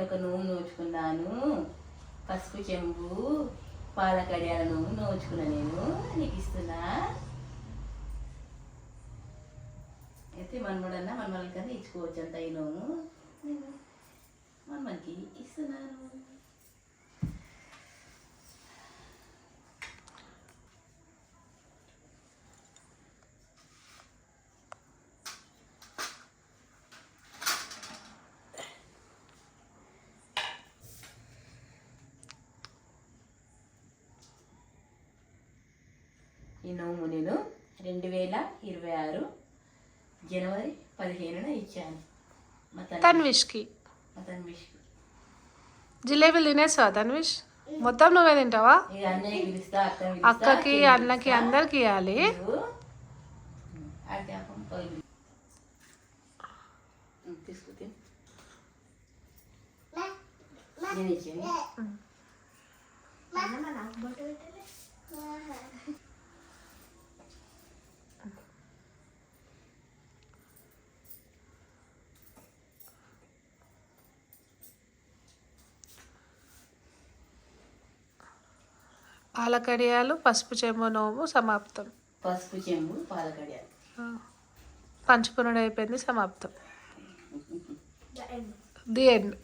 ఒక నూనె నోచుకున్నాను. పసుపు చెంబు పాల కడియాల నోచుకున్నా నేను. నీకు ఇస్తున్నా? అయితే మనమడన్నా మనమల్ని కన్నా ఇచ్చుకోవచ్చు అంత ఈ నోము ఈ నోము నేను రెండు వేల ఇరవై ఆరు జనవరి పదిహేనున ఇచ్చాను. తన్విష్కి. మా తన్విష్కి. జిలేబీలు తినేసావా తన్విష్? మొత్తం నువ్వే తింటావా? ఇక అన్నయ్య పిలుస్తా అక్క అక్కకి అన్నకి అందరికి ఇవ్వాలి. తీసుకు తిను. నేను ఇచ్చేది. పాలకడియాలు పసుపు చెంబు నోము సమాప్తం. పసుపు చెంబు పాలకడియాలు. పంచుకునుడు అయిపోయింది సమాప్తం. The end